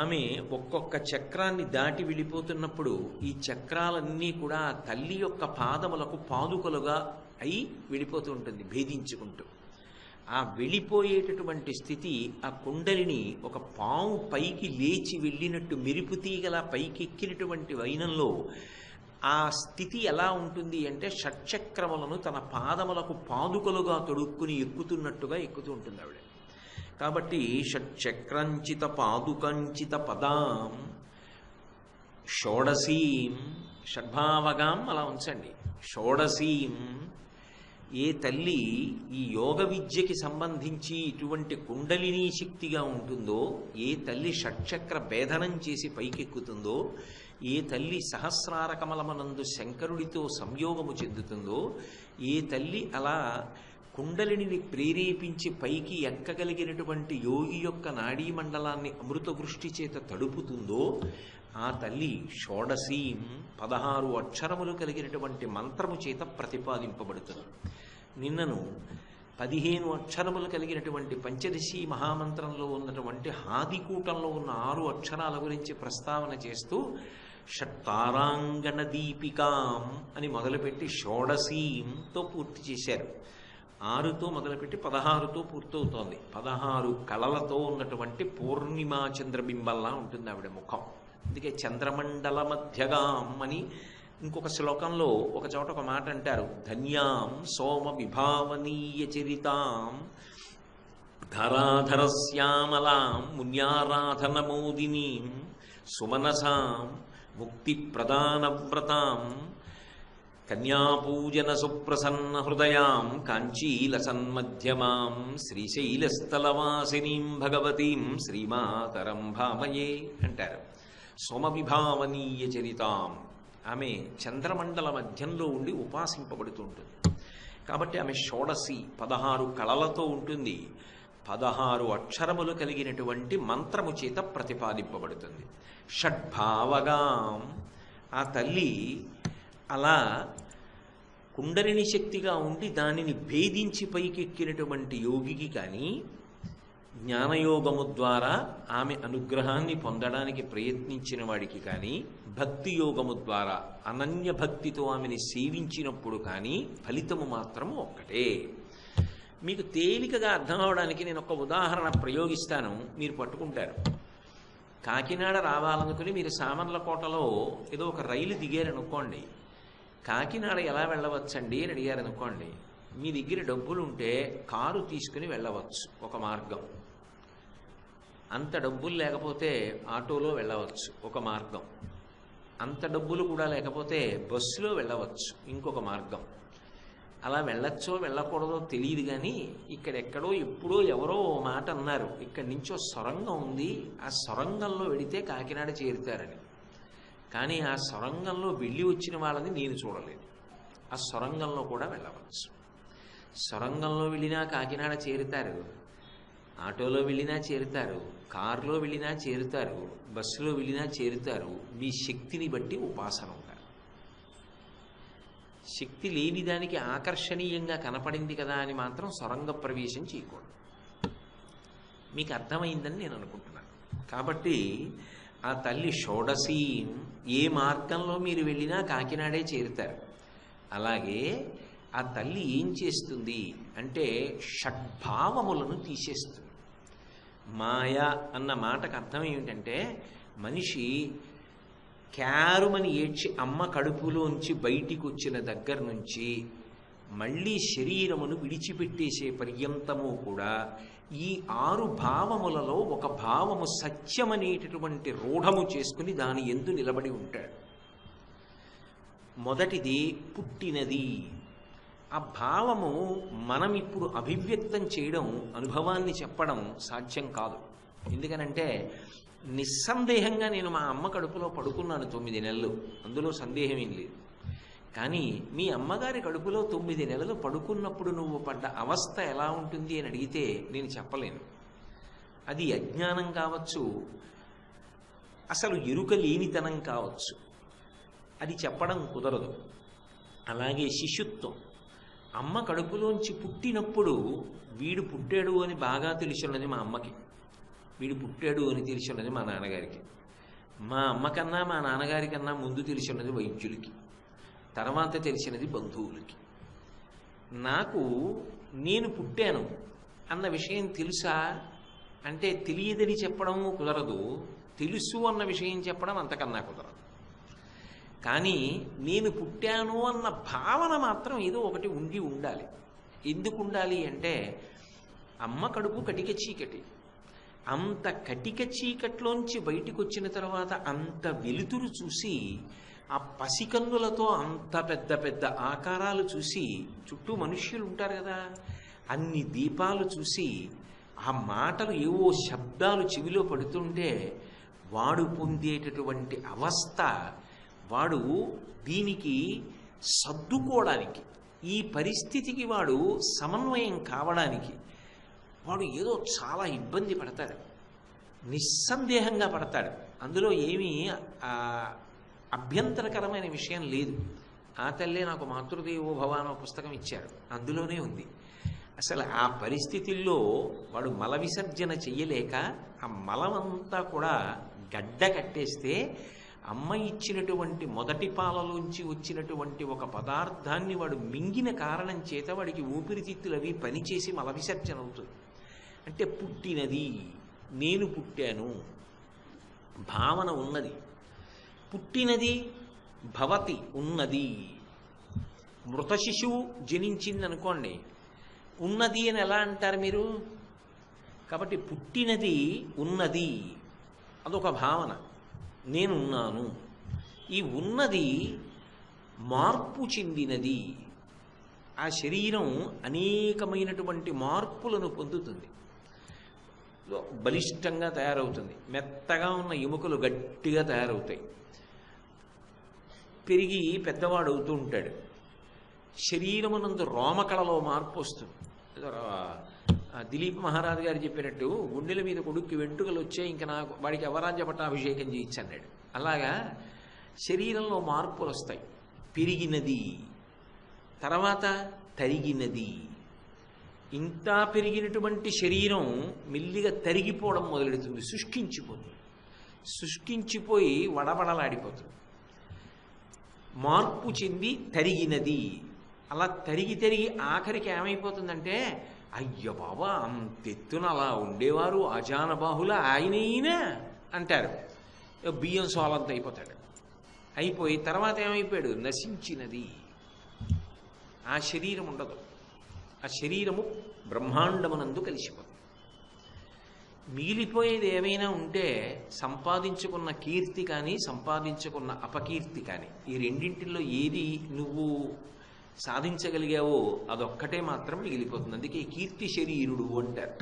ఆమె ఒక్కొక్క చక్రాన్ని దాటి వెళ్ళిపోతున్నప్పుడు ఈ చక్రాలన్నీ కూడా తల్లి యొక్క పాదములకు పాదుకలుగా అయి వెళ్ళిపోతూ ఉంటుంది భేదించుకుంటూ. ఆ వెళ్ళిపోయేటటువంటి స్థితి ఆ కుండలిని ఒక పాము పైకి లేచి వెళ్ళినట్టు మెరుపు తీగల పైకెక్కినటువంటి వైనంలో ఆ స్థితి ఎలా ఉంటుంది అంటే షట్చక్రములను తన పాదములకు పాదుకలుగా తొడుక్కుని ఎక్కుతున్నట్టుగా ఎక్కుతూ ఉంటుంది ఆవిడ. కాబట్టి షట్చక్రంచిత పాదుకంచిత పదాం షోడసీం షడ్భావగాం అలా ఉంచండి. షోడసీం ఏ తల్లి ఈ యోగ విద్యకి సంబంధించి ఇటువంటి కుండలిని శక్తిగా ఉంటుందో ఏ తల్లి షట్చక్ర భేదనం చేసి పైకెక్కుతుందో ఏ తల్లి సహస్రార కమలమనందు శంకరుడితో సంయోగము చెందుతుందో ఏ తల్లి అలా కుండలిని ప్రేరేపించి పైకి ఎక్కగలిగినటువంటి యోగి యొక్క నాడీ మండలాన్ని అమృత వృష్టి చేత తడుపుతుందో ఆ తల్లి షోడసీం పదహారు అక్షరములు కలిగినటువంటి మంత్రము చేత ప్రతిపాదింపబడుతుంది. నిన్నను పదిహేను అక్షరములు కలిగినటువంటి పంచదశి మహామంత్రంలో ఉన్నటువంటి హాదికూటంలో ఉన్న ఆరు అక్షరాల గురించి ప్రస్తావన చేస్తూ షట్తారాంగణ దీపికాం అని మొదలుపెట్టి షోడసీంతో పూర్తి చేశారు. ఆరుతో మొదలుపెట్టి పదహారుతో పూర్తవుతోంది. పదహారు కళలతో ఉన్నటువంటి పూర్ణిమా చంద్రబింబల్లా ఉంటుంది ఆవిడ ముఖం. అందుకే చంద్రమండల మధ్యగాం అని ఇంకొక శ్లోకంలో ఒక చోట ఒక మాట అంటారు. ధన్యాం సోమ విభావనీయ చరితాం ధరాధరశ్యామలాం మున్యారాధనమోదినీం సుమనసాం ముక్తి ప్రదానవ్రతాం కన్యాపూజన సుప్రసన్న హృదయాం కాంచీలసన్మధ్యమాం శ్రీశైలస్థలవాసినీం భగవతీం శ్రీమాతరం భామయే అంటారు. సోమవిభావనీయ చరితాం ఆమె చంద్రమండల మధ్యంలో ఉండి ఉపాసింపబడుతూ ఉంటుంది కాబట్టి ఆమె షోడసి పదహారు కళలతో ఉంటుంది. పదహారు అక్షరములు కలిగినటువంటి మంత్రము చేత ప్రతిపాదింపబడుతుంది. షడ్భావగాం. ఆ తల్లి అలా కుండలిని శక్తిగా ఉండి దానిని భేదించి పైకెక్కినటువంటి యోగికి కానీ జ్ఞానయోగము ద్వారా ఆమె అనుగ్రహాన్ని పొందడానికి ప్రయత్నించిన వాడికి కానీ భక్తి యోగము ద్వారా అనన్య భక్తితో ఆమెని సేవించినప్పుడు కానీ ఫలితము మాత్రం ఒక్కటే. మీకు తేలికగా అర్థం అవడానికి నేను ఒక ఉదాహరణ ప్రయోగిస్తాను. మీరు పట్టుకుంటారు. కాకినాడ రావాలనుకుని మీరు సామర్లకోటలో ఏదో ఒక రైలు దిగారనుకోండి. కాకినాడ ఎలా వెళ్ళవచ్చండి అని అడిగారనుకోండి మీ దగ్గర డబ్బులు ఉంటే కారు తీసుకుని వెళ్ళవచ్చు ఒక మార్గం. అంత డబ్బులు లేకపోతే ఆటోలో వెళ్ళవచ్చు ఒక మార్గం. అంత డబ్బులు కూడా లేకపోతే బస్సులో వెళ్ళవచ్చు ఇంకొక మార్గం. అలా వెళ్ళొచ్చో వెళ్ళకూడదో తెలియదు కానీ ఇక్కడెక్కడో ఎప్పుడో ఎవరో ఓ మాట అన్నారు ఇక్కడి నుంచో సొరంగం ఉంది ఆ సొరంగంలో వెడితే కాకినాడ చేరుతారని. కానీ ఆ సొరంగంలో వెళ్ళి వచ్చిన వాళ్ళని నేను చూడలేదు. ఆ సొరంగంలో కూడా వెళ్ళవచ్చు సొరంగంలో వెళ్ళినా కాకినాడ చేరుతారు. ఆటోలో వెళ్ళినా చేరుతారు. కారులో వెళ్ళినా చేరుతారు. బస్సులో వెళ్ళినా చేరుతారు. మీ శక్తిని బట్టి ఉపాసన ఉంటారు శక్తి లేని దానికి ఆకర్షణీయంగా కనపడింది కదా అని మాత్రం సొరంగ ప్రవేశం చేయకూడదు. మీకు అర్థమైందని నేను అనుకుంటున్నాను. కాబట్టి ఆ తల్లి షోడసీ ఏ మార్గంలో మీరు వెళ్ళినా కాకినాడే చేరుతారు. అలాగే ఆ తల్లి ఏం చేస్తుంది అంటే షడ్భావములను తీసేస్తుంది. మాయ అన్న మాటకు అర్థం ఏమిటంటే మనిషి క్యారుమని ఏడ్చి అమ్మ కడుపులోంచి బయటికి వచ్చిన దగ్గర నుంచి మళ్ళీ శరీరమును విడిచిపెట్టేసే పర్యంతము కూడా ఈ ఆరు భావములలో ఒక భావము సత్యమనేటటువంటి రూఢము చేసుకుని దాని ఎందు నిలబడి ఉంటాడు. మొదటిది పుట్టినది. ఆ భావము మనం ఇప్పుడు అభివ్యక్తం చేయడం అనుభవాన్ని చెప్పడం సాధ్యం కాదు. ఎందుకనంటే నిస్సందేహంగా నేను మా అమ్మ కడుపులో పడుకున్నాను తొమ్మిది నెలలు. అందులో సందేహం ఏం లేదు. కానీ మీ అమ్మగారి కడుపులో తొమ్మిది నెలలు పడుకున్నప్పుడు నువ్వు పడ్డ అవస్థ ఎలా ఉంటుంది అని అడిగితే నేను చెప్పలేను. అది అజ్ఞానం కావచ్చు అసలు ఎరుక లేనితనం కావచ్చు. అది చెప్పడం కుదరదు. అలాగే శిశుత్వం అమ్మ కడుపులోంచి పుట్టినప్పుడు వీడు పుట్టాడు అని బాగా తెలుసున్నది మా అమ్మకి. వీడు పుట్టాడు అని తెలుసున్నది మా నాన్నగారికి. మా అమ్మకన్నా మా నాన్నగారికన్నా ముందు తెలుసున్నది ఉన్నది వైద్యులకి తర్వాత తెలిసినది బంధువులకి. నాకు నేను పుట్టాను అన్న విషయం తెలుసా? అంటే తెలియదని చెప్పడం కుదరదు తెలుసు అన్న విషయం చెప్పడం అంతకన్నా కుదరదు. కానీ నేను పుట్టాను అన్న భావన మాత్రం ఏదో ఒకటి ఉండి ఉండాలి. ఎందుకు ఉండాలి అంటే అమ్మ కడుపు కటిక చీకటి. అంత కటిక చీకట్లోంచి బయటకు వచ్చిన తర్వాత అంత వెలుతురు చూసి ఆ పసికన్నులతో అంత పెద్ద పెద్ద ఆకారాలు చూసి చుట్టూ మనుష్యులు ఉంటారు కదా అన్ని దీపాలు చూసి ఆ మాటలు ఏవో శబ్దాలు చెవిలో పడుతుంటే వాడు పొందేటటువంటి అవస్థ వాడు దీనికి సర్దుకోవడానికి ఈ పరిస్థితికి వాడు సమన్వయం కావడానికి వాడు ఏదో చాలా ఇబ్బంది పడతాడు నిస్సందేహంగా పడతాడు. అందులో ఏమీ అభ్యంతరకరమైన విషయం లేదు. ఆ తల్లే నాకు మాతృదేవో భవ అనే పుస్తకం ఇచ్చారు అందులోనే ఉంది. అసలు ఆ పరిస్థితుల్లో వాడు మల విసర్జన చెయ్యలేక ఆ మలమంతా కూడా గడ్డ కట్టేస్తే అమ్మ ఇచ్చినటువంటి మొదటి పాలలోంచి వచ్చినటువంటి ఒక పదార్థాన్ని వాడు మింగిన కారణం చేత వాడికి ఊపిరితిత్తులు అవి పనిచేసి మల విసర్జన అవుతుంది. అంటే పుట్టినది నేను పుట్టాను. భావన ఉన్నది. పుట్టినది భవతి ఉన్నది. మృత శిశువు జనించింది అనుకోండి ఉన్నది అని ఎలా అంటారు మీరు? కాబట్టి పుట్టినది ఉన్నది. అదొక భావన. నేనున్నాను. ఈ ఉన్నది మార్పు చెందినది. ఆ శరీరం అనేకమైనటువంటి మార్పులను పొందుతుంది. బలిష్టంగా తయారవుతుంది. మెత్తగా ఉన్న ఎముకలు గట్టిగా తయారవుతాయి. పెరిగి పెద్దవాడు అవుతూ ఉంటాడు శరీరమునందు రోమకళలో మార్పు వస్తుంది దిలీప్ మహారాజు గారు చెప్పినట్టు గుండెల మీద కొడుక్కి వెంట్రుకలు వచ్చాయి ఇంకా నాకు వాడికి అవరాజ్య పట్టాభిషేకం చేయించి అన్నాడు అలాగా శరీరంలో మార్పులు వస్తాయి పెరిగినది తర్వాత తరిగినది. ఇంత పెరిగినటువంటి శరీరం మెల్లిగా తరిగిపోవడం మొదలెడుతుంది శుష్కించిపోతుంది. శుష్కించిపోయి వడబడలాడిపోతుంది మార్పు చెంది తరిగినది. అలా తరిగి తరిగి ఆఖరికి ఏమైపోతుందంటే అయ్య బాబా అంతెత్తున అలా ఉండేవారు అజానబాహుల ఆయనైనా అంటారు. బియ్యం సోలంత అయిపోతాడు. అయిపోయి తర్వాత ఏమైపోయాడు? నశించినది. ఆ శరీరం ఉండదు. ఆ శరీరము బ్రహ్మాండమునందు కలిసిపోతుంది. మిగిలిపోయేది ఏమైనా ఉంటే సంపాదించుకున్న కీర్తి కానీ సంపాదించుకున్న అపకీర్తి కానీ ఈ రెండింటిలో ఏది నువ్వు సాధించగలిగావో అదొక్కటే మాత్రం మిగిలిపోతుంది. అందుకే కీర్తి శరీరుడు అంటారు.